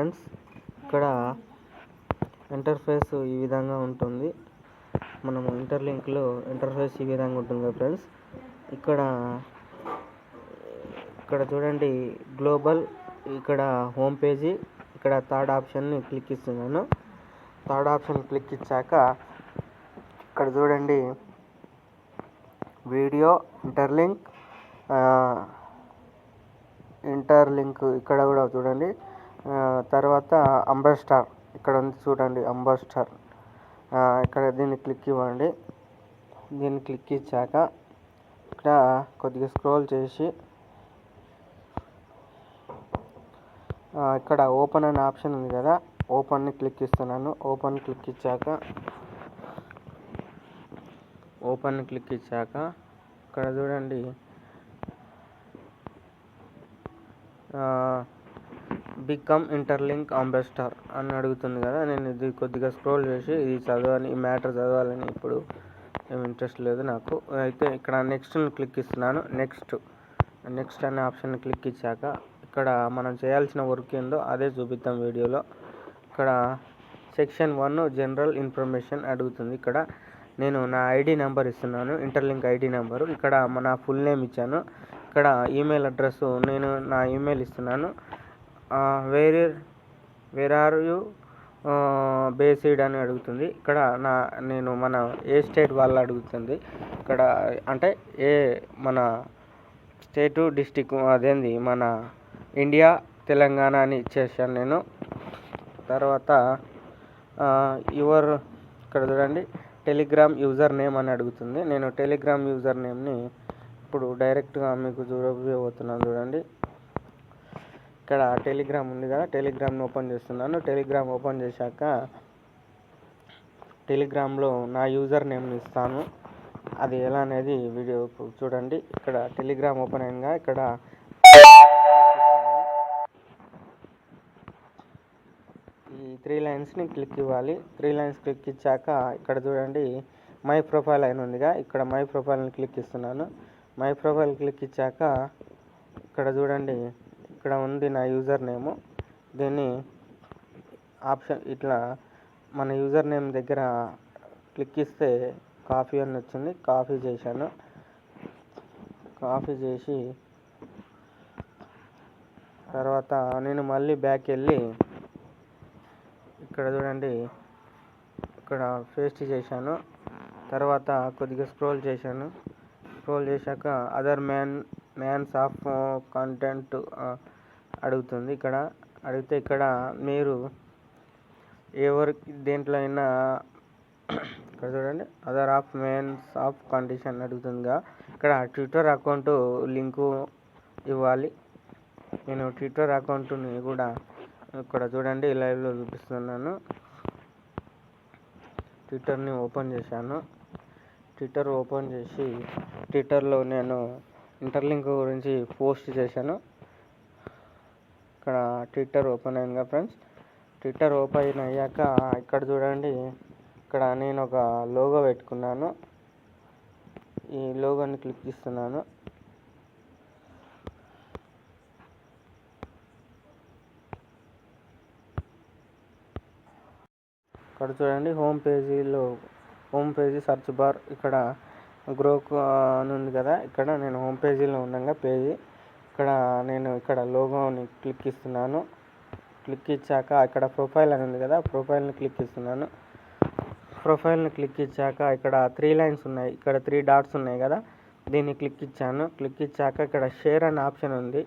Friends ఇక్కడ interface ఈ విధంగా ఉంటుంది. మనము ఇంటర్లింక్లో ఇంటర్ఫేస్ ఈ విధంగా ఉంటుంది కదా ఫ్రెండ్స్. ఇక్కడ ఇక్కడ చూడండి గ్లోబల్ ఇక్కడ హోమ్ పేజీ ఇక్కడ థర్డ్ ఆప్షన్ని క్లిక్ ఇస్తున్నాను థర్డ్ ఆప్షన్ క్లిక్ ఇచ్చాక ఇక్కడ చూడండి వీడియో ఇంటర్లింక్ ఇంటర్లింక్ ఇక్కడ కూడా చూడండి. తర్వాత అంబాస్టార్ ఇక్కడ ఉంది చూడండి అంబాస్టార్ ఇక్కడ దీన్ని క్లిక్ ఇవ్వండి. దీన్ని క్లిక్ ఇచ్చాక ఇక్కడ కొద్దిగా స్క్రోల్ చేసి ఇక్కడ ఓపెన్ అనే ఆప్షన్ ఉంది కదా ఓపెన్ని క్లిక్ ఇస్తున్నాను. ఓపెన్ క్లిక్ ఇచ్చాక ఓపెన్ క్లిక్ ఇచ్చాక ఇక్కడ చూడండి. బికమ్ ఇంటర్లింక్ అంబాసిడర్ అని అడుగుతుంది కదా. నేను ఇది కొద్దిగా స్క్రోల్ చేసి ఇది చదవాలి ఈ మ్యాటర్ చదవాలని ఇప్పుడు ఏం ఇంట్రెస్ట్ లేదు నాకు. అయితే ఇక్కడ నెక్స్ట్ క్లిక్ ఇస్తున్నాను. నెక్స్ట్ నెక్స్ట్ అనే ఆప్షన్ క్లిక్ ఇచ్చాక ఇక్కడ మనం చేయాల్సిన వర్క్ ఏందో అదే చూపిద్దాం వీడియోలో. ఇక్కడ సెక్షన్ వన్ జనరల్ ఇన్ఫర్మేషన్ అడుగుతుంది ఇక్కడ. నేను నా ఐడి నెంబర్ ఇస్తున్నాను ఇంటర్లింక్ ఐడి నెంబరు ఇక్కడ మన ఫుల్ నేమ్ ఇచ్చాను. ఇక్కడ ఈమెయిల్ అడ్రస్ నేను నా ఈమెయిల్ ఇస్తున్నాను. వేరే వేర్ ఆర్ యూ బేసిడ్ అని అడుగుతుంది. ఇక్కడ నా నేను మన ఏ స్టేట్ వాళ్ళు అడుగుతుంది. ఇక్కడ అంటే ఏ మన స్టేటు డిస్టిక్ అదేంది? మన ఇండియా తెలంగాణ అని ఇచ్చేసాను నేను. తర్వాత యువర్ ఇక్కడ చూడండి. టెలిగ్రామ్ యూజర్ నేమ్ అని అడుగుతుంది. నేను టెలిగ్రామ్ యూజర్ నేమ్ని ఇప్పుడు డైరెక్ట్గా మీకు చూడబోతున్నాను చూడండి. ఇక్కడ టెలిగ్రామ్ ఉంది కదా టెలిగ్రామ్ని ఓపెన్ చేస్తున్నాను. టెలిగ్రామ్ ఓపెన్ చేశాక టెలిగ్రామ్లో నా యూజర్ నేమ్ని ఇస్తాను. అది ఎలా అనేది వీడియో చూడండి. ఇక్కడ టెలిగ్రామ్ ఓపెన్ అయిందిగా ఇక్కడ ఈ త్రీ లైన్స్ని క్లిక్ ఇవ్వాలి. త్రీ లైన్స్ క్లిక్ ఇచ్చాక ఇక్కడ చూడండి మై ప్రొఫైల్ అయిన ఉందిగా. ఇక్కడ మై ప్రొఫైల్ని క్లిక్ ఇస్తున్నాను. మై ప్రొఫైల్ క్లిక్ ఇచ్చాక ఇక్కడ చూడండి ఇక్కడ ఉంది నా యూజర్ నేము దీన్ని ఆప్షన్ ఇట్లా మన యూజర్ నేమ్ దగ్గర క్లిక్ ఇస్తే కాఫీ అని వచ్చింది. కాఫీ చేశాను. కాఫీ చేసి తర్వాత నేను మళ్ళీ బ్యాక్ వెళ్ళి ఇక్కడ చూడండి. ఇక్కడ పేస్ట్ చేశాను. తర్వాత కొద్దిగా స్క్రోల్ చేశాను. స్క్రోల్ చేశాక other man mans of content అడుగుతుంది. ఇక్కడ అడిగితే ఇక్కడ మీరు ఎవరికి దేంట్లో అయినా ఇక్కడ చూడండి. Other of mains of condition అడుగుతుందిగా. ఇక్కడ ట్విట్టర్ అకౌంట్ లింకు ఇవ్వాలి. నేను ట్విట్టర్ అకౌంట్ని కూడా ఇక్కడ చూడండి లైవ్లో చూపిస్తున్నాను. ట్విట్టర్ని ఓపెన్ చేశాను. ట్విట్టర్ ఓపెన్ చేసి ట్విట్టర్లో నేను ఇంటర్లింక్ గురించి పోస్ట్ చేశాను. ట్విట్టర్ ఓపెన్ అయిందిగా ఫ్రెండ్స్ ట్విట్టర్ ఓపెన్ అయ్యాక ఇక్కడ చూడండి ఇక్కడ నేను ఒక లోగో పెట్టుకున్నాను. ఈ లోగోని క్లిక్ ఇస్తున్నాను ఇక్కడ చూడండి హోమ్ పేజీలో హోమ్ పేజీ సెర్చ్ బార్ ఇక్కడ గ్రోక్ అని ఉంది కదా. ఇక్కడ నేను హోమ్ పేజీలో ఉండగా పేజీ ఇక్కడ నేను ఇక్కడ లోగోని క్లిక్ ఇస్తున్నాను. క్లిక్ ఇచ్చాక ఇక్కడ ప్రొఫైల్ అని ఉంది కదా ప్రొఫైల్ని క్లిక్ ఇస్తున్నాను. ప్రొఫైల్ని క్లిక్ ఇచ్చాక ఇక్కడ త్రీ లైన్స్ ఉన్నాయి ఇక్కడ త్రీ డాట్స్ ఉన్నాయి కదా దీన్ని క్లిక్ ఇచ్చాను. క్లిక్ ఇచ్చాక ఇక్కడ షేర్ అనే ఆప్షన్ ఉంది.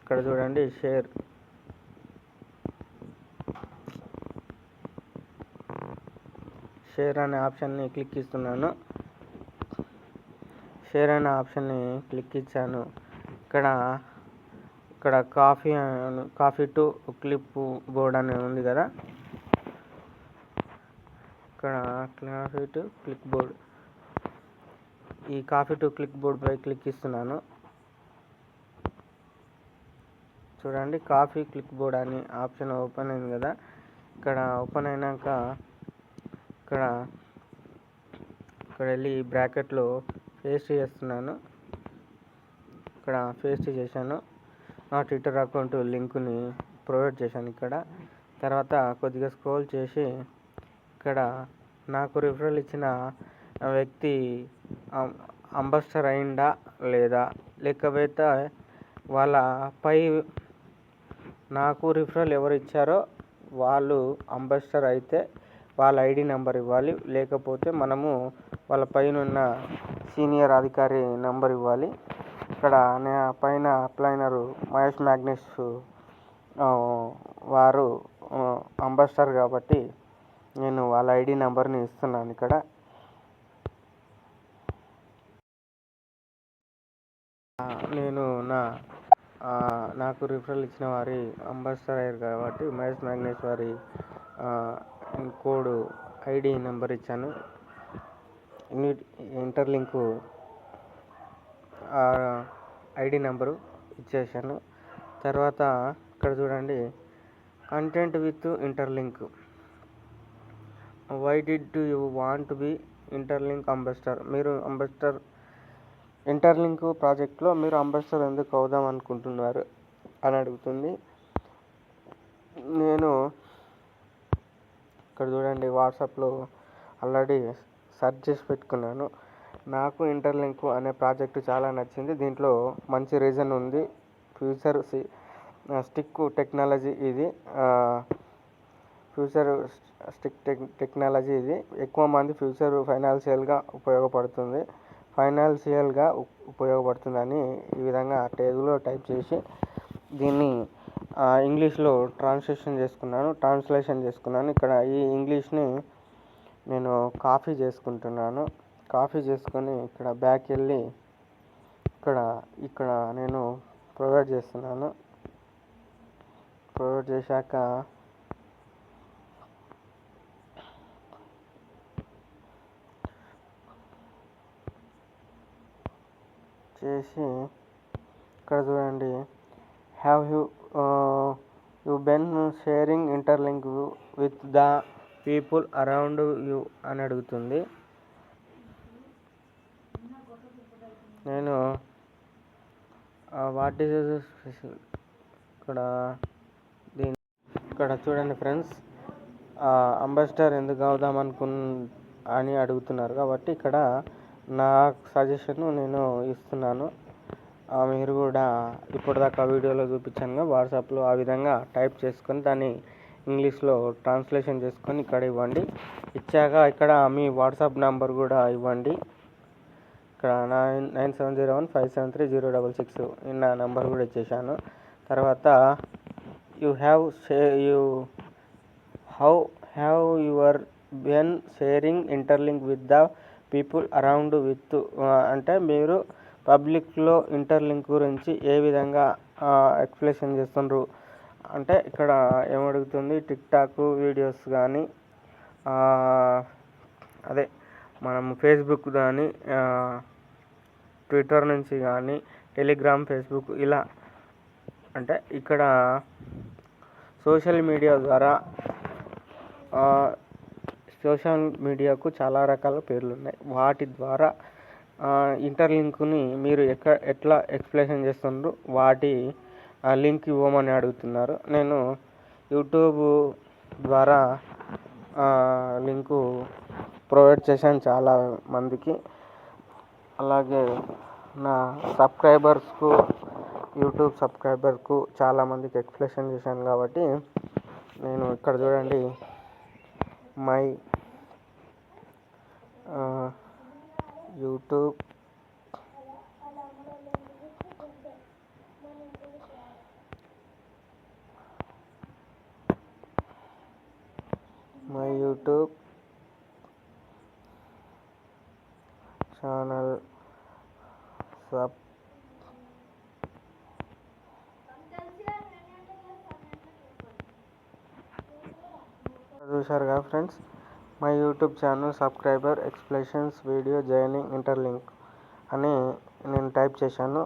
ఇక్కడ చూడండి షేర్ షేర్ అనే ఆప్షన్ని క్లిక్ ఇస్తున్నాను. షేర్ అనే ఆప్షన్ని క్లిక్ ఇచ్చాను. ఇక్కడ ఇక్కడ copy copy to clipboard అని ఉంది కదా. ఇక్కడ కాఫీ టు క్లిక్ బోర్డ్. ఈ కాఫీ టు క్లిక్ బోర్డ్ పై క్లిక్ ఇస్తున్నాను. చూడండి కాఫీ క్లిక్ బోర్డ్ అని ఆప్షన్ ఓపెన్ అయింది కదా. ఇక్కడ ఓపెన్ అయినాక ఇక్కడ ఇక్కడ వెళ్ళి బ్రాకెట్లో పేస్ట్ చేస్తున్నాను. ఇక్కడ పేస్ట్ చేశాను. నా ట్విట్టర్ అకౌంట్ లింక్ని ప్రొవైడ్ చేశాను ఇక్కడ. తర్వాత కొద్దిగా స్క్రోల్ చేసి ఇక్కడ నాకు రిఫరల్ ఇచ్చిన వ్యక్తి అంబాసిడర్ అయిందా లేదా? లేకపోతే వాళ్ళ పై నాకు రిఫరల్ ఎవరు ఇచ్చారో వాళ్ళు అంబాసిడర్ అయితే వాళ్ళ ఐడి నెంబర్ ఇవ్వాలి. లేకపోతే మనము వాళ్ళ పైన ఉన్న సీనియర్ అధికారి నెంబర్ ఇవ్వాలి. ఇక్కడ పైన అప్లైనరు మహేష్ మ్యాగ్నెస్ వారు అంబాసిడర్ కాబట్టి నేను వాళ్ళ ఐడి నెంబర్ని ఇస్తున్నాను ఇక్కడ. నేను నా నాకు రిఫరల్ ఇచ్చిన వారి అంబాసిడర్ అయ్యారు కాబట్టి మహేష్ మ్యాగ్నెస్ వారి కోడ్ ఐడి నెంబర్ ఇచ్చాను. ఇంటర్ ఇంటర్లింకు ఐడి నెంబరు ఇచ్చేసాను. తర్వాత ఇక్కడ చూడండి. Content with Interlink. Why did you want be Interlink ambassador మీరు అంబాసిడర్ ఇంటర్లింక్ ప్రాజెక్ట్లో మీరు అంబాసిడర్ ఎందుకు అవుదాం అనుకుంటున్నారు అని అడుగుతుంది. నేను ఇక్కడ చూడండి వాట్సాప్లో ఆల్రెడీ సెర్చ్ చేసి పెట్టుకున్నాను. నాకు ఇంటర్లింక్ అనే ప్రాజెక్ట్ చాలా నచ్చింది. దీంట్లో మంచి రీజన్ ఉంది. ఫ్యూచర్ స్టిక్ టెక్నాలజీ ఇది. ఫ్యూచర్ స్టిక్ టెక్ టెక్నాలజీ ఇది. ఎక్కువ మంది ఫ్యూచర్ ఫైనాన్షియల్గా ఉపయోగపడుతుంది. ఫైనాన్షియల్గా ఉపయోగపడుతుందని ఈ విధంగా తెలుగులో టైప్ చేసి దీన్ని ఇంగ్లీష్లో ట్రాన్స్లేషన్ చేసుకున్నాను. ట్రాన్స్లేషన్ చేసుకున్నాను. ఇక్కడ ఈ ఇంగ్లీష్ని నేను కాపీ చేసుకుంటున్నాను. కాఫీ చేసుకొని ఇక్కడ బ్యాక్ వెళ్ళి ఇక్కడ ఇక్కడ నేను ప్రొవైడ్ చేస్తున్నాను. ప్రొవైడ్ చేశాక చేసి ఇక్కడ చూడండి. Have you you been sharing Interlink with the people around you అని అడుగుతుంది నేను వాట్ స్పెషల్? ఇక్కడ దీని ఇక్కడ చూడండి ఫ్రెండ్స్. అంబాసిడర్ ఎందుకు అవుదాం అనుకు అని అడుగుతున్నారు కాబట్టి ఇక్కడ నా సజెషన్ నేను ఇస్తున్నాను. ఆ, మీరు కూడా ఇప్పటిదాకా వీడియోలో చూపించాను వాట్సాప్లో ఆ విధంగా టైప్ చేసుకొని దాన్ని ఇంగ్లీష్లో ట్రాన్స్లేషన్ చేసుకొని ఇక్కడ ఇవ్వండి. ఇచ్చాక ఇక్కడ మీ వాట్సాప్ నెంబర్ కూడా ఇవ్వండి. ఇక్కడ nine nine seven zero one five seven three zero double six నా నెంబర్ కూడా ఇచ్చేసాను తర్వాత you have she you how have your been sharing Interlink with the people around with అంటే మీరు పబ్లిక్లో ఇంటర్లింక్ గురించి ఏ విధంగా ఎక్స్ప్లెనేషన్ చేస్తుండ్రు? అంటే ఇక్కడ ఏమడుగుతుంది? టిక్ టాక్ వీడియోస్ కానీ అదే మనం ఫేస్బుక్ కానీ ట్విట్టర్ నుంచి కానీ టెలిగ్రామ్ ఫేస్బుక్ ఇలా అంటే ఇక్కడ సోషల్ మీడియా ద్వారా సోషల్ మీడియాకు చాలా రకాల పేర్లు ఉన్నాయి. వాటి ద్వారా ఇంటర్లింక్ని మీరు ఎక్క ఎట్లా ఎక్స్ప్లెనేషన్ చేస్తుండ్రు? వాటి లింక్ ఇవ్వమని అడుగుతున్నారు. నేను యూట్యూబ్ ద్వారా లింకు ప్రొవైడ్ చేశాను చాలా మందికి. అలాగే నా సబ్స్క్రైబర్స్కు యూట్యూబ్ సబ్స్క్రైబర్కు చాలా మందికి ఎక్స్ప్లెనేషన్ చేశాను కాబట్టి నేను ఇక్కడ చూడండి. My YouTube my YouTube channel sub చూశారు friends? My YouTube channel subscriber explanations video joining Interlink అని నేను టైప్ చేశాను.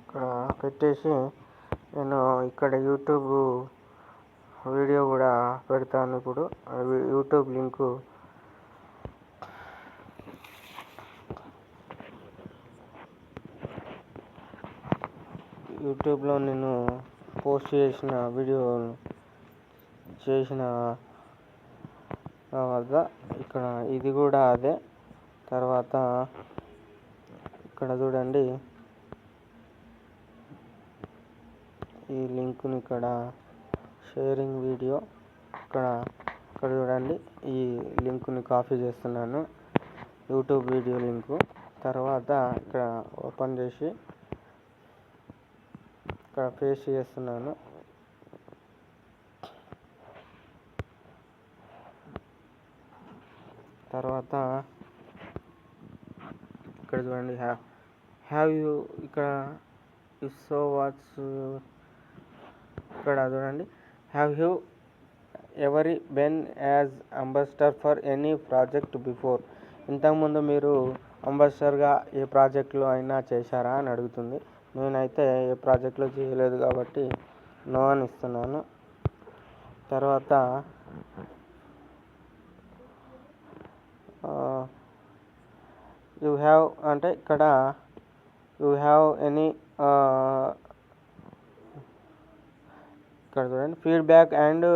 ఇక్కడ పెట్టేసి నేను ఇక్కడ యూట్యూబ్ వీడియో కూడా పెడతాను ఇప్పుడు. యూట్యూబ్ లింకు యూట్యూబ్లో నేను పోస్ట్ చేసిన వీడియో చేసిన తర్వాత ఇక్కడ ఇది కూడా అదే. తర్వాత ఇక్కడ చూడండి. ఈ లింక్ని ఇక్కడ షేరింగ్ వీడియో ఇక్కడ ఇక్కడ చూడండి. ఈ లింక్ని కాపీ చేస్తున్నాను. YouTube video link. తర్వాత ఇక్కడ ఓపెన్ చేసి ఇక్కడ చేస్తున్నాను. తర్వాత ఇక్కడ చూడండి హ్యావ్ హ్యావ్ యూ ఇక్కడ సో వాట్స్ ఇక్కడ చూడండి have you ever been as ambassador for any project before ఇంతకుముందు మీరు అంబాసిడర్గా ఏ ప్రాజెక్టులో అయినా చేశారా అని అడుగుతుంది. నేనైతే ఏ ప్రాజెక్టులో చేయలేదు కాబట్టి నో అని ఇస్తున్నాను. తర్వాత యూ హ్యావ్ అంటే ఇక్కడ యూ హ్యావ్ ఎనీ ఇక్కడ చూడండి ఫీడ్బ్యాక్ అండ్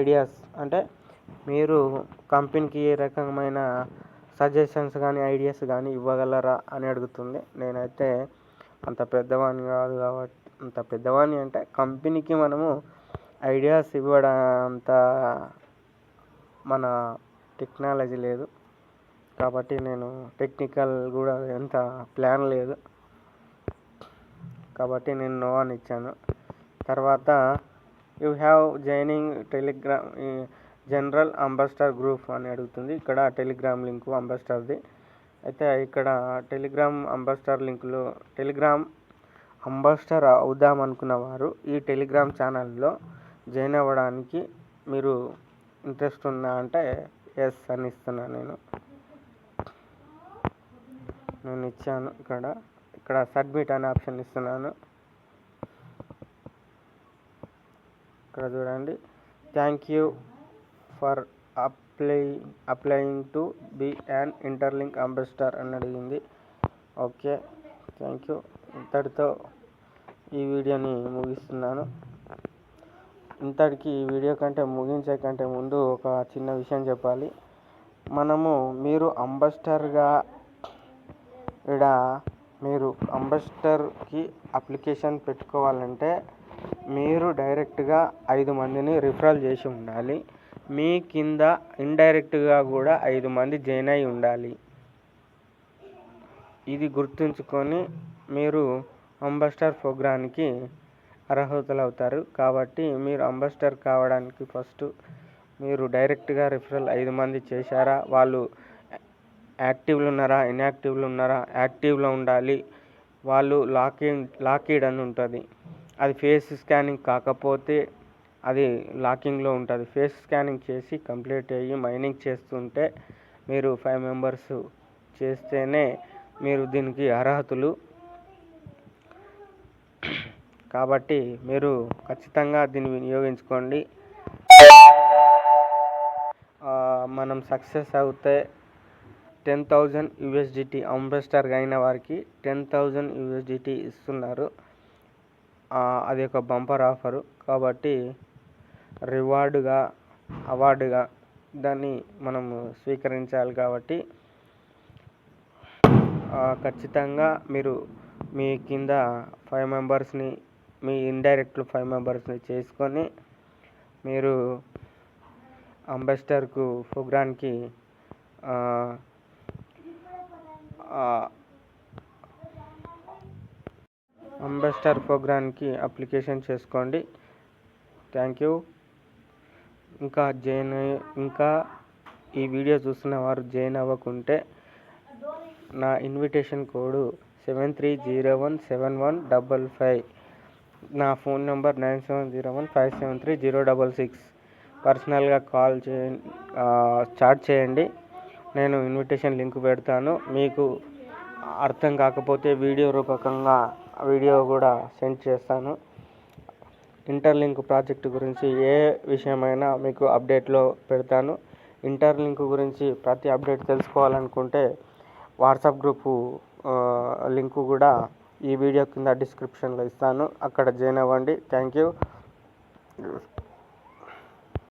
ఐడియాస్. అంటే మీరు కంపెనీకి ఏ రకమైన సజెషన్స్ కానీ ఐడియాస్ కానీ ఇవ్వగలరా అని అడుగుతుంది. నేనైతే అంత పెద్దవాడిని కాదు కాబట్టి అంత పెద్దవాడిని అంటే కంపెనీకి మనము ఐడియాస్ ఇవ్వడం అంత మన టెక్నాలజీ లేదు. కాబట్టి నేను టెక్నికల్ కూడా ఎంత ప్లాన్ లేదు. కాబట్టి నేను నో అని ఇచ్చాను. తర్వాత you have joining Telegram general ambassador group అని అడుగుతుంది. ఇక్కడ టెలిగ్రామ్ లింకు అంబాసిడర్ది. అయితే ఇక్కడ టెలిగ్రామ్ అంబాసిడర్ లింకులో టెలిగ్రామ్ అంబాసిడర్ అవుదాం అనుకున్న వారు ఈ టెలిగ్రామ్ ఛానల్లో జాయిన్ అవ్వడానికి మీరు ఇంట్రెస్ట్ ఉందా అంటే ఎస్ అని ఇస్తున్నాను నేను. నేను ఇచ్చాను ఇక్కడ. ఇక్కడ సబ్మిట్ అనే ఆప్షన్ ఇస్తున్నాను. ఇక్కడ చూడండి. Thank you for up apply applying to be an Interlink ambassador అని అడిగింది. ఓకే థ్యాంక్ యూ ఇంతటితో ఈ వీడియోని ముగిస్తున్నాను. ఇంతటికి ఈ వీడియో కంటే ముగించే కంటే ముందు ఒక చిన్న విషయం చెప్పాలి. మనము మీరు అంబాసిడర్గా ఇక్కడ మీరు అంబాసిడర్కి అప్లికేషన్ పెట్టుకోవాలంటే మీరు డైరెక్ట్గా ఐదు మందిని రిఫరల్ చేసి ఉండాలి. మీ కింద ఇండైరెక్ట్గా కూడా ఐదు మంది జాయిన్ అయి ఉండాలి. ఇది గుర్తుంచుకొని మీరు అంబాసిడర్ ప్రోగ్రామ్కి అర్హతలు అవుతారు కాబట్టి మీరు అంబాసిడర్ కావడానికి ఫస్ట్ మీరు డైరెక్ట్గా రిఫరల్ ఐదు మంది చేశారా? వాళ్ళు యాక్టివ్లు ఉన్నారా? ఇన్యాక్టివ్లు ఉన్నారా? యాక్టివ్లో ఉండాలి. వాళ్ళు లాకింగ్ లాకీడ్ అని ఉంటుంది. అది ఫేస్ స్కానింగ్ కాకపోతే అది లాకింగ్లో ఉంటుంది. ఫేస్ స్కానింగ్ చేసి కంప్లీట్ అయ్యి మైనింగ్ చేస్తుంటే మీరు ఫైవ్ మెంబర్స్ చేస్తేనే మీరు దీనికి అర్హతలు. కాబట్టి మీరు ఖచ్చితంగా దీన్ని వినియోగించుకోండి. మనం సక్సెస్ అవుతే టెన్ థౌజండ్ యూఎస్డిటీ అంబాసిడర్గా అయిన వారికి టెన్ థౌజండ్ యూఎస్డిటీ ఇస్తున్నారు. అది ఒక బంపర్ ఆఫరు. కాబట్టి రివార్డుగా అవార్డుగా దాన్ని మనం స్వీకరించాలి కాబట్టి ఖచ్చితంగా మీరు మీ కింద ఫైవ్ మెంబర్స్ని మీ ఇండైరెక్ట్లు ఫైవ్ మెంబర్స్ని చేసుకొని మీరు అంబాసిడర్కు ప్రోగ్రామ్కి అంబాసిడర్ ప్రోగ్రామ్కి అప్లికేషన్ చేసుకోండి. Thank you. ఇంకా జాయిన్ అయ్యి ఇంకా ఈ వీడియో చూస్తున్న వారు జాయిన్ అవ్వకుంటే నా invitation code seven three zero one seven one double five. నా phone number nine seven zero one five seven three zero double six. పర్సనల్గా కాల్ చేయండి చాట్ చేయండి. నేను ఇన్విటేషన్ లింక్ పెడతాను. మీకు అర్థం కాకపోతే వీడియో రూపకంగా వీడియో కూడా సెండ్ చేస్తాను. ఇంటర్లింక్ ప్రాజెక్ట్ గురించి ఏ విషయమైనా మీకు అప్డేట్లో పెడతాను. ఇంటర్లింక్ గురించి ప్రతి అప్డేట్ తెలుసుకోవాలనుకుంటే వాట్సాప్ గ్రూపు లింకు కూడా ఈ వీడియో కింద డిస్క్రిప్షన్లో ఇస్తాను. అక్కడ జాయిన్ అవ్వండి. Thank you.